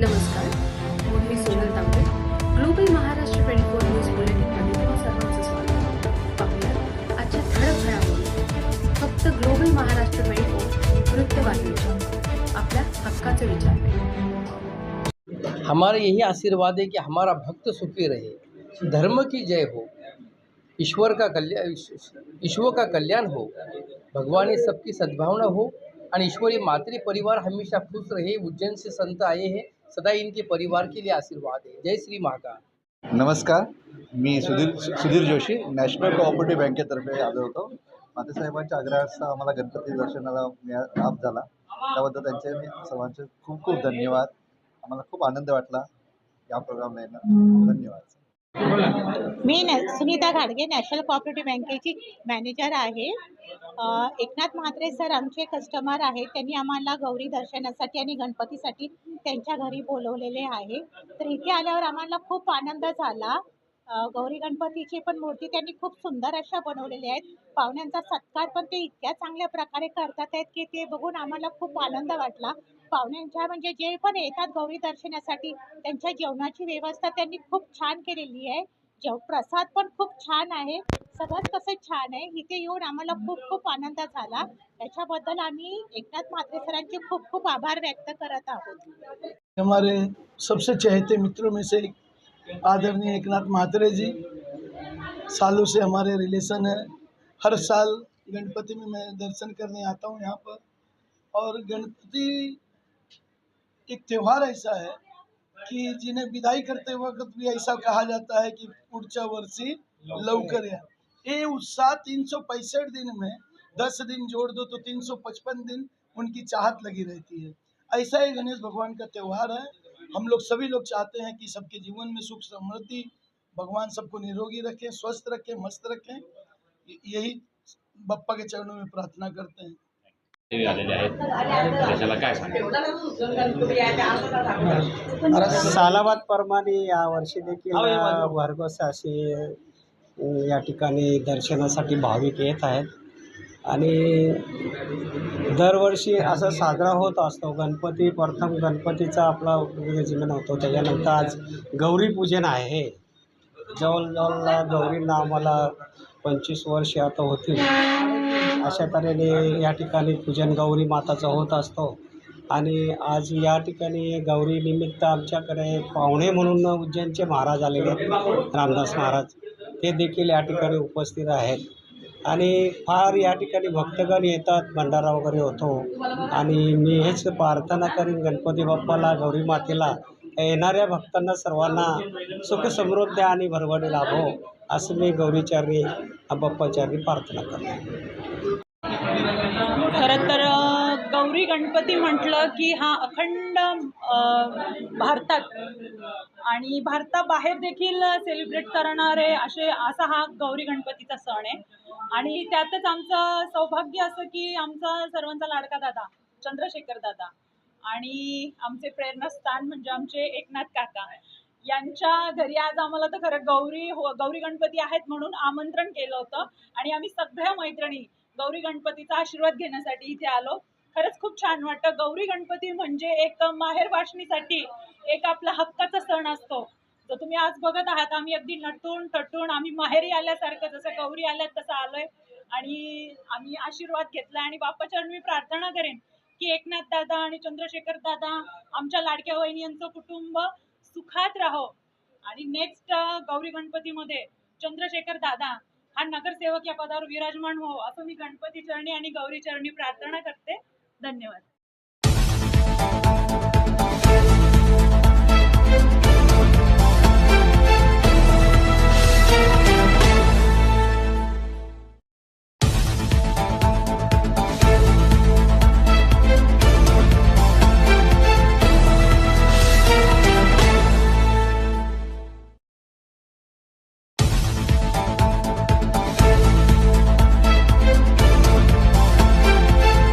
नमस्कार, मी Sonal Tambe. Global Maharashtra twenty four news सर्वांचं स्वागत पाहूया आजच्या ठळक फक्त ग्लोबल महाराष्ट्र ट्वेंटी फोर वृत्तवाहिनीच्या आपल्या हक्काचे विचार हमारा यही आशीर्वाद है कि हमारा भक्त सुखी रहे। धर्म की जय हो। ईश्वर का कल्याण ईश्वर का कल्याण हो। भगवान सबकी सद्भावना हो। और ईश्वरी मातृ परिवार हमेशा खुश रहे। उज्जैन से संत आए हैं। सदा इनके परिवार के लिए आशीर्वाद है। जय श्री महाकाल। नमस्कार मी सुधीर सुधीर जोशी नॅशनल कोऑपरेटिव्ह बँकेतर्फे आलो होतो. मातेसाहेबांच्या आग्रहाचा आम्हाला गणपती दर्शनाला लाभ झाला. त्याबद्दल त्यांचे मी सर्वांचे खूप खूप धन्यवाद. आम्हाला खूप आनंद वाटला या प्रोग्रामला येणं धन्यवाद. मी न सुनीता घाडगे नॅशनल कॉपरेटिव्ह बँकेची मॅनेजर आहे. एकनाथ म्हात्रे सर आमचे कस्टमर आहेत. त्यांनी आम्हाला गौरी दर्शनासाठी आणि गणपतीसाठी त्यांच्या घरी बोलवलेले आहे. तर इथे आल्यावर आम्हाला खूप आनंद झाला. गौरी गणपतीची पण मूर्ती त्यांनी खूप सुंदर अशा बनवलेल्या आहेत. पाहुण्यांचा सत्कार पण ते इतक्या चांगल्या प्रकारे करतात आहेत की ते बघून आम्हाला खूप आनंद वाटला. पाहुण्यांच्या म्हणजे जे पण येतात गौरी दर्शनासाठी त्यांच्या जेवणाची व्यवस्था त्यांनी खूप छान केलेली आहे. जेव प्रसाद पण खूप छान आहे. सगळंच कसं छान आहे. इथे येऊन आम्हाला खूप खूप आनंद झाला. त्याच्याबद्दल आम्ही एकनाथ म्हात्रे सरांचे खूप खूप आभार व्यक्त करत आहोत. हमारे सबसे चाहते मित्रों में से एक नाथ म्हात्रे जी, सालों से हमारे रिलेशन है। हर साल गणपति में मैं दर्शन करने आता हूँ यहाँ पर। और गणपति एक त्यौहार ऐसा है कि जिन्हें विदाई करते वक्त भी ऐसा कहा जाता है कि पुढच्या वर्षी लवकर या ये उत्साह तीन सौ पैंसठ दिन में दस दिन जोड़ दो तो तीन सौ पचपन दिन उनकी चाहत लगी रहती है। ऐसा ही गणेश भगवान का त्यौहार है। हम लोग सभी लोग चाहते हैं कि सबके जीवन में सुख समृद्धि भगवान सबको निरोगी रखें स्वस्थ रखें मस्त रखें। यही बप्पा के चरणों में प्रार्थना करते हैं। सालाबाद प्रमाणे यावर्षी देखील भरघोस अशी अ, या ठिकाणी दर्शनासाठी भाविक येत आहेत. आणि दरवर्षी असं साजरा होत असतो. गणपती प्रथम गणपतीचा आपला जीवन होतो. त्याच्यानंतर आज गौरीपूजन आहे. जवळजवळ गौरींना आम्हाला पंचवीस वर्ष आता होतील. अशा तऱ्हेने या ठिकाणी पूजन गौरी माताचं होत असतो. आणि आज या ठिकाणी गौरीनिमित्त आमच्याकडे पाहुणे म्हणून उज्जैनचे महाराज आलेले आहेत. रामदास महाराज ते देखील या ठिकाणी उपस्थित आहेत. आणि फार या ठिकाणी भक्तगण येतात भंडारा वगैरे होतो. आणि मी हेच प्रार्थना करीन गणपती बाप्पाला गौरी मातेला येणाऱ्या भक्तांना सर्वांना सुखसमृद्धी आणि भरभणी लाभो हो, असं मी गौरीचरणी बाप्पाचारी प्रार्थना करतो. खरं तर गौरी गणपती म्हटलं की हा अखंड भारतात आणि भारताबाहेर देखील सेलिब्रेट करणारे असे असा हा गौरी गणपतीचा सण आहे. आणि त्यातच आमचं सौभाग्य असं की आमचा सर्वांचा लाडका दादा चंद्रशेखर दादा आणि आमचे प्रेरणास्थान म्हणजे आमचे एकनाथ काका यांच्या घरी आज आम्हाला तर खरं गौरी हो गौरी गणपती आहेत म्हणून आमंत्रण केलं होतं. आणि आम्ही सगळ्या मैत्रिणी गौरी गणपतीचा आशीर्वाद घेण्यासाठी इथे आलो. खरंच खूप छान वाटतं. गौरी गणपती म्हणजे एक माहेर वाचणीसाठी एक आपला हक्काचा सण असतो. तर तुम्ही आज बघत आहात आम्ही अगदी नटून तटून आम्ही माहेरी आल्यासारखं जसं गौरी आल्यात तसं आलोय. आणि आम्ही आशीर्वाद घेतला आणि बाप्पाचरण मी प्रार्थना करेन की एकनाथ दादा आणि चंद्रशेखर दादा आमच्या लाडक्या वहिनी यांचं कुटुंब सुखात राहो. आणि नेक्स्ट गौरी गणपतीमध्ये चंद्रशेखर दादा हा नगरसेवक या पदावर विराजमान हो असं मी गणपती चरणी आणि गौरी चरणी प्रार्थना करते. धन्यवाद.